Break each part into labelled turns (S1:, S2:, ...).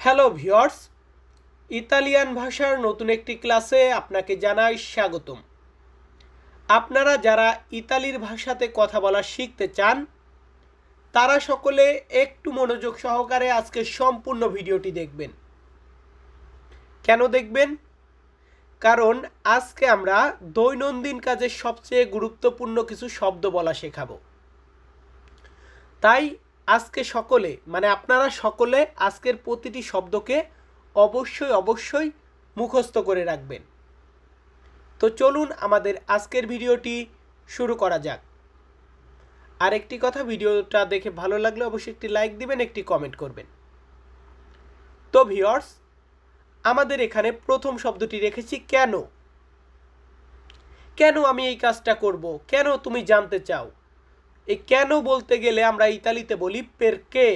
S1: Hello viewers Italian ভাষার নতুন একটি ক্লাসে আপনাকে জানাই স্বাগতম। আপনারা যারা ইতালির ভাষাতে কথা বলা শিখতে চান, তারা সকলে একটু মনোযোগ সহকারে আজকে সম্পূর্ণ ভিডিওটি দেখবেন। কেন দেখবেন? কারণ আজকে আমরা দৈনন্দিন কাজে সবচেয়ে গুরুত্বপূর্ণ কিছু শব্দ বলা শেখাবো। তাই আজকে সকলে মানে আপনারা সকলে আজকের প্রতিটি শব্দকে অবশ্যই অবশ্যই মুখস্থ করে রাখবেন। তো চলুন আমাদের আজকের ভিডিওটি শুরু করা যাক। আর একটি কথা, ভিডিওটা দেখে ভালো লাগলে অবশ্যই একটি লাইক দিবেন, একটি কমেন্ট করবেন। তো ভিওর্স আমাদের এখানে প্রথম শব্দটি রেখেছি, কেন? কেন আমি এই কাজটা করব? কেন তুমি জানতে চাও? এই কেন বলতে গেলে আমরা ইতালিতে বলি পেরকে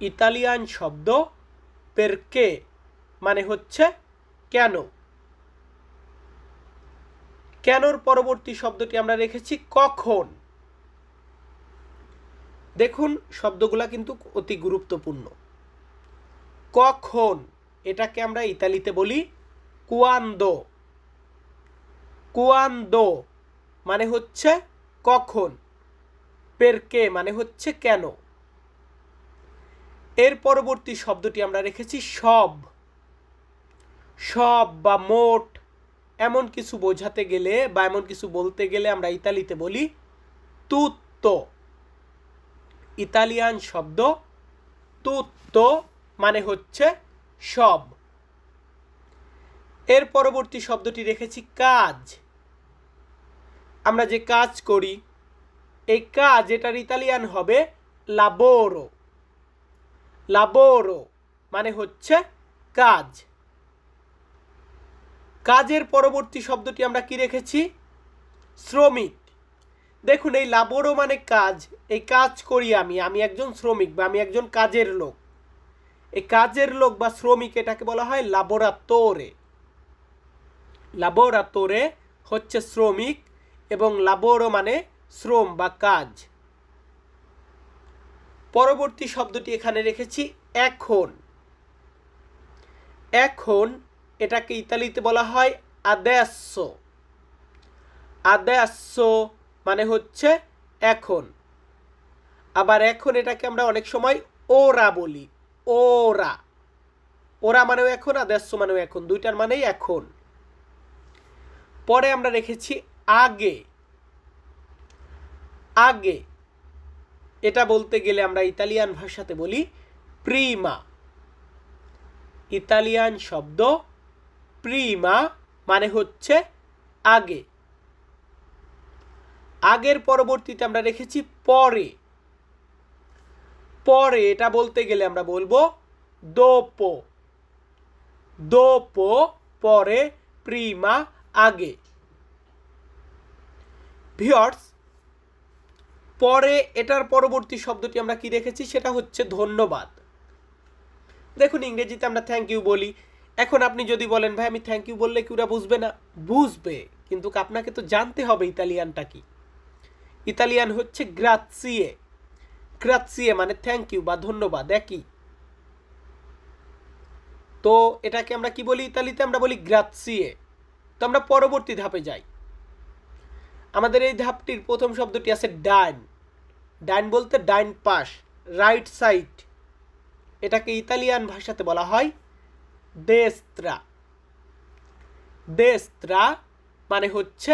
S1: ইতালিয়ান শব্দ পেরকে মানে হচ্ছে কেন? কেনর পরবর্তী শব্দটি আমরা রেখেছি কখন? দেখুন, শব্দগুলা কিন্তু অতি গুরুত্বপূর্ণ। কখন? এটাকে আমরা ইতালিতে বলি কুয়ান্দো। কুয়ান্দো মানে হচ্ছে কখন? পেরকে মানে হচ্ছে কেন? এর পরবর্তী শব্দটি আমরা রেখেছি সব। সব বা মোট এমন কিছু বোঝাতে গেলে বা এমন কিছু বলতে গেলে আমরা ইতালিতে বলি তুত্তো ইতালিয়ান শব্দ তুত্তো মানে হচ্ছে সব। এর পরবর্তী শব্দটি রেখেছি কাজ। আমরা যে কাজ করি, এই কাজ এটার ইতালিয়ান হবে লাবোরো লাবোরো মানে হচ্ছে কাজ। কাজের পরবর্তী শব্দটি আমরা কি রেখেছি? শ্রমিক। দেখুন, এই লাবোরো মানে কাজ, এই কাজ করি আমি আমি একজন শ্রমিক বা আমি একজন কাজের লোক। এই কাজের লোক বা শ্রমিক এটাকে বলা হয় লাবোরাতোরে লাবোরাতোরে হচ্ছে শ্রমিক এবং লাবোরো মানে শ্রম বা কাজ। পরবর্তী শব্দটি এখানে রেখেছি, এখন। এখন এটাকে ইতালিতে বলা হয় আদেস্য আদেস্য মানে হচ্ছে এখন। আবার এখন এটাকে আমরা অনেক সময় ওরা বলি ওরা ওরা মানেও এখন আদেস্য মানেও এখন, দুইটার মানেই এখন। পরে আমরা রেখেছি আগে আগে, এটা বলতে গেলে আমরা ইতালিয়ান ভাষাতে বলি প্রিমা ইতালিয়ান শব্দ প্রিমা মানে হচ্ছে আগে। আগের পরবর্তীতে আমরা রেখেছি পরে। পরে এটা বলতে গেলে আমরা বলব দোপো দোপো পরে প্রিমা আগে। ভিওর্স পরে এটার পরবর্তী শব্দটি আমরা কি রেখেছি সেটা হচ্ছে ধন্যবাদ। দেখুন, ইংরেজিতে আমরা থ্যাংক ইউ বলি। এখন আপনি যদি বলেন, ভাই, আমি থ্যাংক ইউ বললে কি ওরা বুঝবে না? বুঝবে, কিন্তু আপনাকে তো জানতে হবে ইতালিয়ানটা কি। ইতালিয়ান হচ্ছে গ্রাৎসিয়ে গ্রাৎসিয়ে মানে থ্যাংক ইউ বা ধন্যবাদ, একই। তো এটাকে আমরা কি বলি? ইতালিতে আমরা বলি গ্রাৎসিয়ে তো আমরা পরবর্তী ধাপে যাই। আমাদের এই ধাপটির প্রথম শব্দটি আছে ডাইন ডাইন বলতে ডাইন পাশ রাইট সাইড এটাকে ইতালিয়ান ভাষাতে বলা হয় দেস্ত্রা দেস্ত্রা মানে হচ্ছে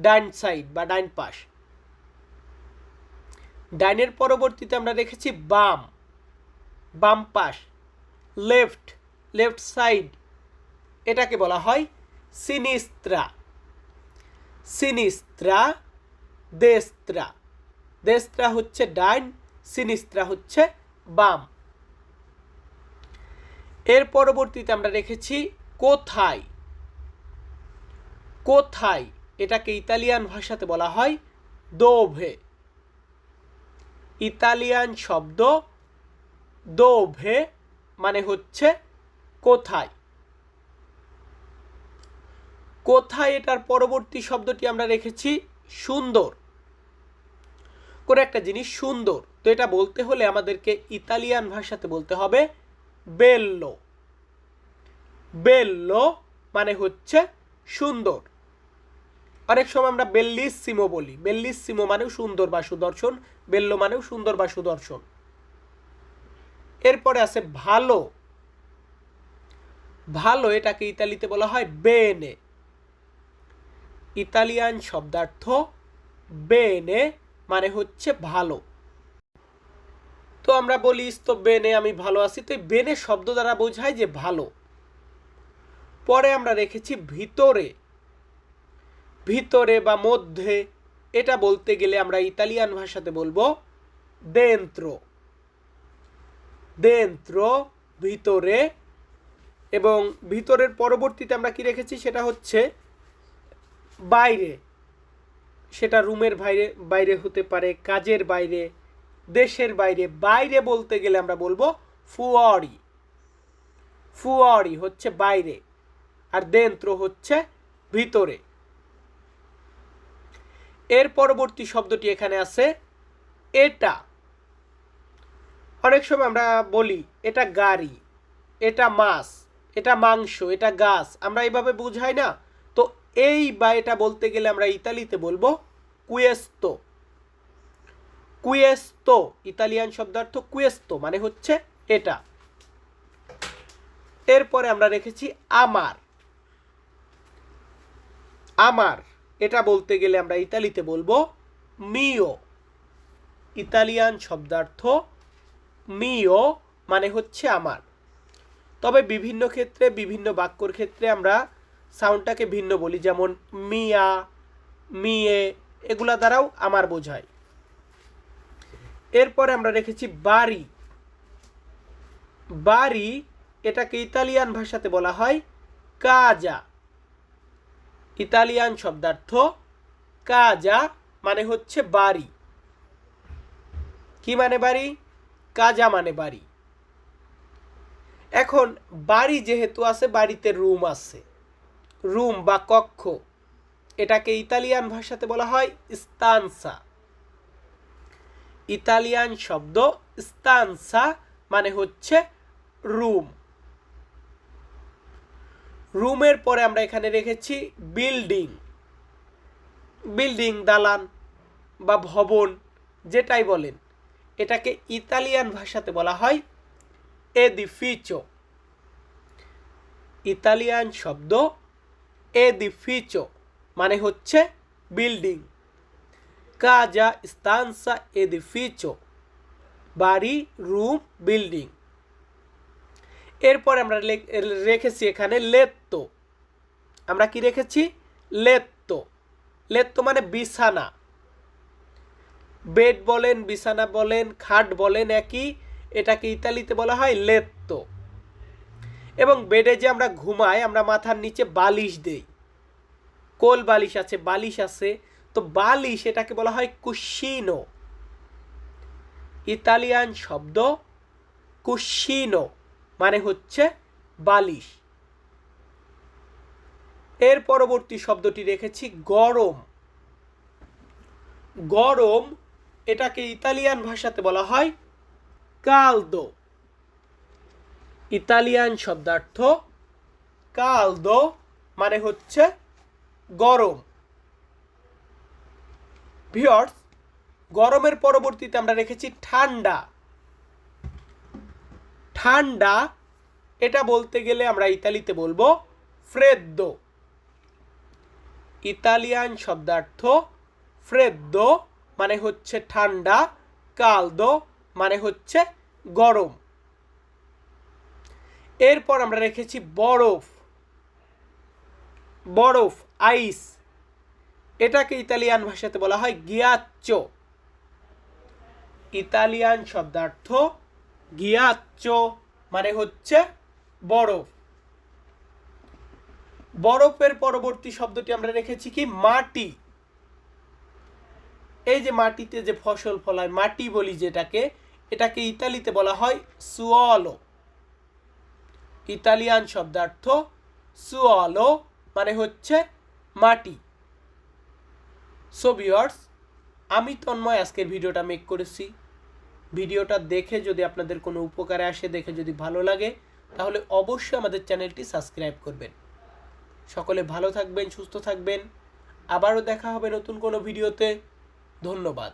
S1: ডাইন সাইড বা ডাইন পাশ। ডাইনের পরবর্তীতে আমরা রেখেছি বাম। বাম পাশ লেফট লেফট সাইড এটাকে বলা হয় সিনিস্ত্রা সিনিস্ত্রা, দেস্ত্রা। দেস্ত্রা হচ্ছে ডাইন, সিনিস্ত্রা হচ্ছে বাম। এর পরবর্তীতে আমরা রেখেছি কোথায়? কোথায়? এটাকে ইতালিয়ান ভাষাতে বলা হয় দোভে। ইতালিয়ান শব্দ দোভে মানে হচ্ছে কোথায়? কোথায় এটার পরবর্তী শব্দটি আমরা রেখেছি? সুন্দর। কোনো একটা জিনিস সুন্দর। তো এটা বলতে হলে আমাদেরকে ইতালিয়ান ভাষাতে বলতে হবে বেল্লো। বেল্লো মানে হচ্ছে সুন্দর। অনেক সময় আমরা বেল্লিসিমো বলি। বেল্লিসিমো মানেও সুন্দর বা সুদর্শন, বেল্লো মানেও সুন্দর বা সুদর্শন। এরপরে আছে ভালো। ভালো এটাকে ইতালিতে বলা হয় বেনে। ইতালিয়ান শব্দার্থ বেনে মানে হচ্ছে ভালো। তো আমরা বলি তো বেনে, আমি ভালো আছি। তো বেনে শব্দ দ্বারা বোঝায় যে ভালো। পরে আমরা রেখেছি ভিতরে। ভিতরে বা মধ্যে, এটা বলতে গেলে আমরা ইতালিয়ান ভাষাতে বলব দেন্ত্র। দেন্ত্র, ভিতরে এবং ভিতরের পরবর্তীতে আমরা কি রেখেছি? সেটা হচ্ছে বাইরে, সেটা রুমের বাইরে বাইরে হতে পারে, কাজের বাইরে, দেশের বাইরে বাইরে বলতে গেলে আমরা বলব ফুয়ারি। ফুয়ারি হচ্ছে বাইরে, আর দেন্ত্র হচ্ছে ভিতরে। এর পরবর্তী শব্দটি এখানে আছে এটা। অনেক সময় আমরা বলি, এটা গাড়ি, এটা মাছ, এটা মাংস, এটা গাছ। আমরা এইভাবে বুঝাই না। এই বা এটা বলতে গেলে আমরা ইতালিতে বলব কুয়েস্তো। কুয়েস্তো, ইতালিয়ান শব্দার্থ কুয়েস্তো মানে হচ্ছে এটা। এরপরে আমরা রেখেছি আমার। আমার, এটা বলতে গেলে আমরা ইতালিতে বলব মিও ইতালিয়ান শব্দার্থ মিও মানে হচ্ছে আমার। তবে বিভিন্ন ক্ষেত্রে, বিভিন্ন বাক্যর ক্ষেত্রে আমরা সাউন্ডটাকে ভিন্ন বলি, যেমন মিয়া, মিয়ে, এগুলা দ্বারাও আমার বোঝায়। এরপরে আমরা রেখেছি বাড়ি বাড়ি এটাকে ইতালিয়ান ভাষাতে বলা হয় কাজা। ইতালিয়ান শব্দার্থ কাজা মানে হচ্ছে বাড়ি কি মানে বাড়ি কাজা মানে বাড়ি এখন বাড়ি যেহেতু আছে, বাড়িতে রুম আছে। রুম বা কক্ষ। এটাকে ইতালিয়ান ভাষাতে বলা হয় স্তানসা ইতালিয়ান শব্দ স্তানসা মানে হচ্ছে রুম। রুমের পরে আমরা এখানে রেখেছি বিল্ডিং। বিল্ডিং, দালান বা ভবন যেটাই বলেন। এটাকে ইতালিয়ান ভাষাতে বলা হয় এদিফিচো। ইতালিয়ান শব্দ এদিফিচো মানে হচ্ছে বিল্ডিং কাজা স্তানসা এদিফিচো বাড়ি রুম বিল্ডিং এরপর আমরা রেখেছি এখানে লেত্তো। আমরা কি রেখেছি? লেত্তো। লেত্তো মানে বিছানা। বেড বলেন, বিছানা বলেন, খাট বলেন, একই। এটাকে ইতালিতে বলা হয় লেত্তো। এবং বেডে যে আমরা ঘুমাই, আমরা মাথার নিচে বালিশ দেই। কোল বালিশ আছে বালিশ আছে। তো বালিশ এটাকে বলা হয় কুশিনো। ইতালিয়ান শব্দ কুশিনো মানে হচ্ছে বালিশ। এর পরবর্তী শব্দটি রেখেছি গরম। গরম এটাকে ইতালিয়ান ভাষাতে বলা হয় কালদো। ইতালিয়ান শব্দার্থ কালদো মানে হচ্ছে গরম। ভিওর্স গরমের পরবর্তীতে আমরা রেখেছি ঠান্ডা। ঠান্ডা, এটা বলতে গেলে আমরা ইতালিতে বলব ফ্রেদ্দো ইতালিয়ান শব্দার্থ ফ্রেদ্দো মানে হচ্ছে ঠান্ডা, কালদো মানে হচ্ছে গরম। এরপর আমরা রেখেছি বরফ। বরফ, আইস। এটাকে ইতালিয়ান ভাষাতে বলা হয় গিয়াচ্চো। ইতালিয়ান শব্দার্থ গিয়াচ্চো মানে হচ্ছে বরফ। বরফের পরবর্তী শব্দটি আমরা রেখেছি কি? মাটি। এই যে মাটিতে যে ফসল ফলায়, মাটি বলি যেটাকে, এটাকে ইতালিতে বলা হয় সুয়ালো ইতালিয়ান শব্দার্থ সুয়ালো মানে হচ্ছে মাটি। সো ভিউয়ার্স আমি তন্ময় আজকের ভিডিওটা মেক করেছি। ভিডিওটা দেখে যদি আপনাদের কোনো উপকারে আসে, দেখে যদি ভালো লাগে, তাহলে অবশ্যই আমাদের চ্যানেলটি সাবস্ক্রাইব করবেন। সকলে ভালো থাকবেন, সুস্থ থাকবেন। আবারও দেখা হবে নতুন কোনো ভিডিওতে। ধন্যবাদ।